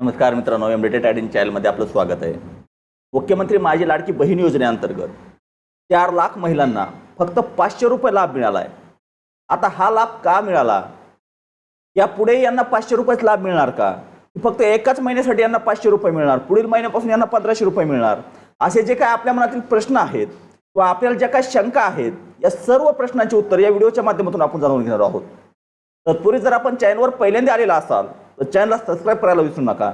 नमस्कार मित्रांनो एमडेटेड ॲडिन चॅनलमध्ये आपलं स्वागत आहे. मुख्यमंत्री माझी लाडकी बहीण योजनेअंतर्गत चार लाख महिलांना फक्त पाचशे रुपये लाभ मिळाला आहे आता हा लाभ का मिळाला? यापुढे यांना पाचशे रुपयेच लाभ मिळणार का? फक्त एकाच महिन्यासाठी यांना पाचशे रुपये मिळणार पुढील महिन्यापासून यांना पंधराशे रुपये मिळणार? असे जे काय आपल्या मनातील प्रश्न आहेत किंवा आपल्याला ज्या काय शंका आहेत या सर्व प्रश्नांची उत्तर या व्हिडिओच्या माध्यमातून आपण जाणून घेणार आहोत. तत्पूर्वी जर आपण चॅनलवर पहिल्यांदा आलेला असाल तर चॅनलला सबस्क्राईब करायला विसरू नका.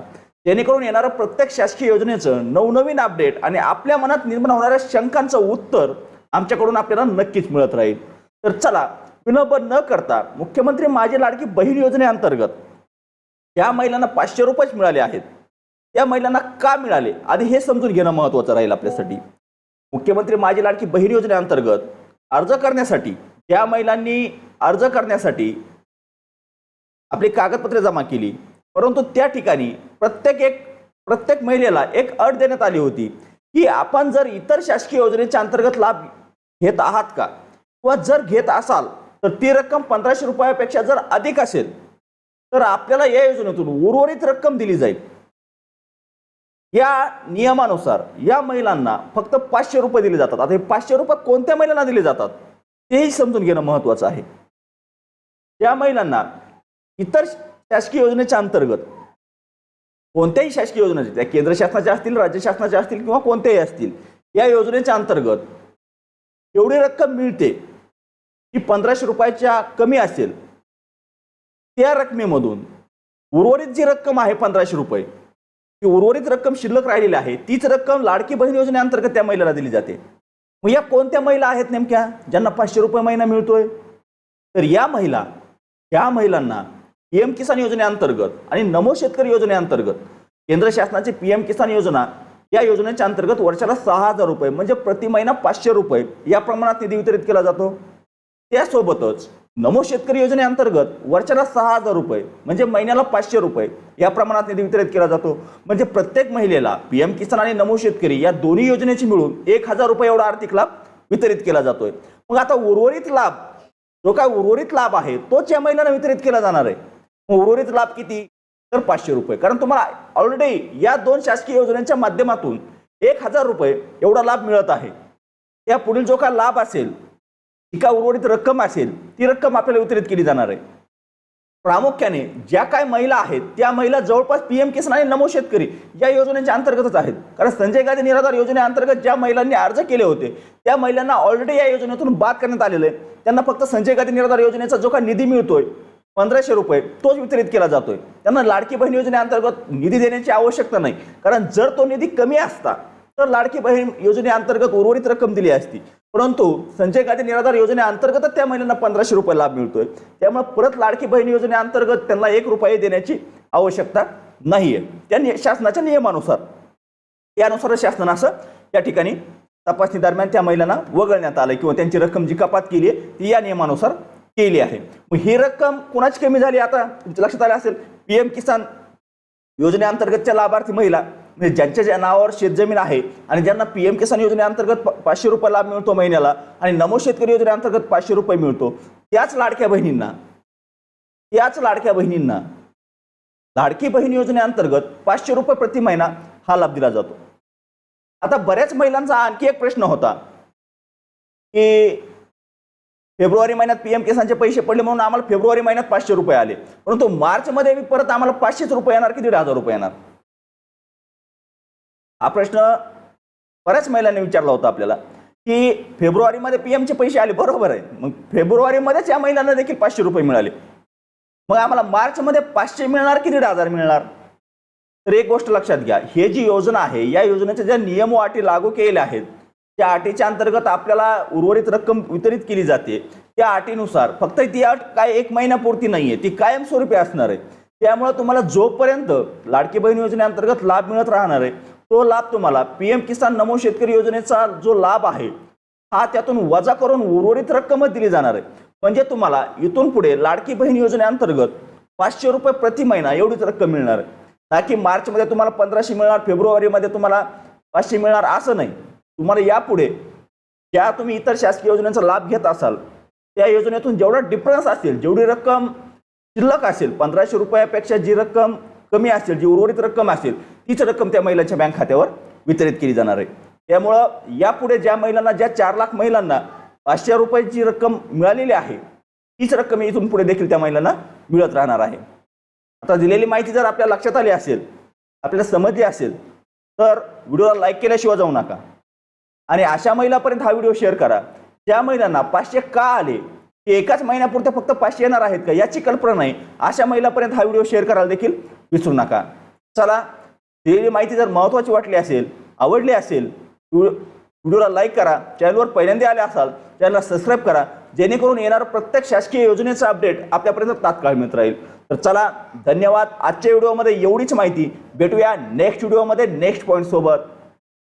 जेणेकरून येणारं प्रत्येक शासकीय योजनेचं नवनवीन अपडेट आणि आपल्या मनात निर्माण होणाऱ्या शंकांचं उत्तर आमच्याकडून आपल्याला नक्कीच मिळत राहील. तर चला विलंब न करता मुख्यमंत्री माझी लाडकी बहीण योजनेअंतर्गत या महिलांना पाचशे रुपयेच मिळाले आहेत. या महिलांना का मिळाले? आधी हे समजून घेणं महत्त्वाचं राहील आपल्यासाठी. मुख्यमंत्री माझी लाडकी बहीण योजनेअंतर्गत अर्ज करण्यासाठी ज्या महिलांनी अर्ज करण्यासाठी आपली कागदपत्रे जमा केली. परंतु त्या ठिकाणी प्रत्येक एक प्रत्येक महिलेला एक अट देण्यात आली होती की आपण जर इतर शासकीय योजनेच्या अंतर्गत लाभ घेत आहात का? किंवा जर घेत असाल तर ती रक्कम पंधराशे रुपयापेक्षा जर अधिक असेल तर आपल्याला या योजनेतून उर्वरित रक्कम दिली जाईल. या नियमानुसार या महिलांना फक्त पाचशे रुपये दिले जातात. आता हे पाचशे रुपये कोणत्या महिलांना दिले जातात तेही समजून घेणं महत्वाचं आहे. त्या महिलांना इतर शासकीय योजनेच्या अंतर्गत कोणत्याही शासकीय योजनेचे त्या केंद्र शासनाच्या असतील राज्य शासनाच्या असतील किंवा कोणत्याही असतील या योजनेच्या अंतर्गत एवढी रक्कम मिळते की पंधराशे रुपयाच्या कमी असेल त्या रकमेमधून उर्वरित जी रक्कम आहे पंधराशे रुपये ती उर्वरित रक्कम शिल्लक राहिलेली आहे तीच रक्कम लाडकी बहीण योजनेअंतर्गत त्या महिलेला दिली जाते. मग या कोणत्या महिला आहेत नेमक्या ज्यांना पाचशे रुपये महिना मिळतोय? तर या महिला या महिलांना पी एम किसान योजनेअंतर्गत आणि नमो शेतकरी योजनेअंतर्गत केंद्र शासनाची पी एम किसान योजना या योजनेच्या अंतर्गत वर्षाला सहा हजार रुपये म्हणजे प्रति महिना पाचशे रुपये या प्रमाणात निधी वितरित केला जातो. त्यासोबतच नमो शेतकरी योजनेअंतर्गत वर्षाला सहा हजार रुपये म्हणजे महिन्याला पाचशे रुपये या प्रमाणात निधी वितरित केला जातो. म्हणजे प्रत्येक महिलेला पी एम किसान आणि नमो शेतकरी या दोन्ही योजनेची मिळून एक हजार रुपये एवढा आर्थिक लाभ वितरित केला जातोय. मग आता उर्वरित लाभ जो काय उर्वरित लाभ आहे तोच या महिलांना वितरित केला जाणार आहे. उर्वरित लाभ किती? तर पाचशे रुपये. कारण तुम्हाला ऑलरेडी या दोन शासकीय योजनेच्या माध्यमातून एक हजार रुपये एवढा लाभ मिळत आहे. या पुढील जो काय लाभ असेल एका उर्वरित रक्कम असेल ती रक्कम आपल्याला वितरित केली जाणार आहे. प्रामुख्याने ज्या काय महिला आहेत त्या महिला जवळपास पी एम किसान आणि नमो शेतकरी या योजनेच्या अंतर्गतच आहेत. कारण संजय गांधी निराधार योजनेअंतर्गत ज्या महिलांनी अर्ज केले होते त्या महिलांना ऑलरेडी या योजनेतून बाद करण्यात आलेलं आहे. त्यांना फक्त संजय गांधी निराधार योजनेचा जो काही निधी मिळतोय पंधराशे रुपये तोच वितरित केला जातोय. त्यांना लाडकी बहीण योजनेअंतर्गत निधी देण्याची आवश्यकता नाही. कारण जर तो निधी कमी असता तर लाडकी बहीण योजनेअंतर्गत उर्वरित रक्कम दिली असती. परंतु संजय गांधी निराधार योजनेअंतर्गतच त्या महिलांना पंधराशे रुपये लाभ मिळतोय. त्यामुळे परत लाडकी बहीण योजनेअंतर्गत त्यांना एक रुपये देण्याची आवश्यकता नाहीये. त्या शासनाच्या नियमानुसार त्यानुसार शासनानं असं त्या ठिकाणी तपासणी दरम्यान त्या महिलांना वगळण्यात आलं किंवा त्यांची रक्कम जी कपात केली आहे ती या नियमानुसार केली आहे. मग ही रक्कम कुणाची कमी झाली आता? तुमच्या लक्षात आलं असेल? पी एम किसान योजनेअंतर्गतच्या लाभार्थी महिला म्हणजे ज्यांच्या ज्या नावावर शेतजमीन आहे आणि ज्यांना पी एम किसान योजनेअंतर्गत पाचशे रुपये लाभ मिळतो महिन्याला आणि नमो शेतकरी योजनेअंतर्गत पाचशे रुपये मिळतो त्याच लाडक्या बहिणींना त्याच लाडक्या बहिणींना लाडकी बहीण योजनेअंतर्गत पाचशे रुपये प्रति महिना हा लाभ दिला जातो. आता बऱ्याच महिलांचा आणखी एक प्रश्न होता की फेब्रुवारी महिन्यात पीएम किसानचे पैसे पडले म्हणून आम्हाला फेब्रुवारी महिन्यात पाचशे रुपये आले. परंतु मार्चमध्ये मी परत आम्हाला पाचशेच रुपये येणार की दीड हजार रुपये येणार? हा प्रश्न बऱ्याच महिलांनी विचारला होता आपल्याला की फेब्रुवारीमध्ये पीएमचे पैसे आले बरोबर आहे. मग फेब्रुवारीमध्येच या महिलांना देखील पाचशे रुपये मिळाले. मग आम्हाला मार्चमध्ये पाचशे मिळणार की दीड हजार मिळणार? तर एक गोष्ट लक्षात घ्या हे जी योजना आहे या योजनेच्या ज्या नियम वाटी अटी लागू केलेल्या आहेत त्या अटीच्या अंतर्गत आपल्याला उर्वरित रक्कम वितरित केली जाते. त्या अटीनुसार फक्त ती अट काय एक महिन्यापुरती नाही आहे ती कायमस्वरूपी असणार आहे. त्यामुळे तुम्हाला जोपर्यंत लाडकी बहीण योजनेअंतर्गत लाभ मिळत राहणार आहे तो लाभ तुम्हाला पी एम किसान नमो शेतकरी योजनेचा जो लाभ आहे हा त्यातून वजा करून उर्वरित रक्कमच दिली जाणार आहे. म्हणजे तुम्हाला इथून पुढे लाडकी बहीण योजनेअंतर्गत पाचशे रुपये प्रति महिना एवढीच रक्कम मिळणार आहे. ना की मार्चमध्ये तुम्हाला पंधराशे मिळणार फेब्रुवारीमध्ये तुम्हाला पाचशे मिळणार असं नाही. तुम्हाला यापुढे ज्या तुम्ही इतर शासकीय योजनेचा लाभ घेत असाल त्या योजनेतून जेवढा डिफरन्स असेल जेवढी रक्कम शिल्लक असेल पंधराशे रुपयापेक्षा जी रक्कम कमी असेल जी उर्वरित रक्कम असेल तीच रक्कम त्या महिलांच्या बँक खात्यावर वितरित केली जाणार आहे. त्यामुळं यापुढे ज्या महिलांना ज्या चार लाख महिलांना पाचशे रुपयाची रक्कम मिळालेली आहे तीच रक्कम इथून पुढे देखील त्या महिलांना मिळत राहणार आहे. आता दिलेली माहिती जर आपल्या लक्षात आली असेल आपल्याला समजली असेल तर व्हिडिओला लाईक केल्याशिवाय जाऊ नका. आणि अशा महिलापर्यंत हा व्हिडिओ शेअर करा. ज्या महिलांना पाचशे का आले की एकाच महिन्यापुरते फक्त पाचशे येणार आहेत का याची कल्पना नाही. अशा महिलापर्यंत हा व्हिडिओ शेअर करायला देखील विसरू नका. चला दिलेली माहिती जर महत्त्वाची वाटली असेल आवडली असेल व्हिडिओला लाईक करा चॅनलवर पहिल्यांदा आले असाल चॅनलला सबस्क्राईब करा जेणेकरून येणारं प्रत्येक शासकीय योजनेचा अपडेट आपल्यापर्यंत तात्काळ मिळत राहील. तर चला धन्यवाद. आजच्या व्हिडिओमध्ये एवढीच माहिती. भेटूया नेक्स्ट व्हिडिओमध्ये नेक्स्ट पॉईंट सोबत.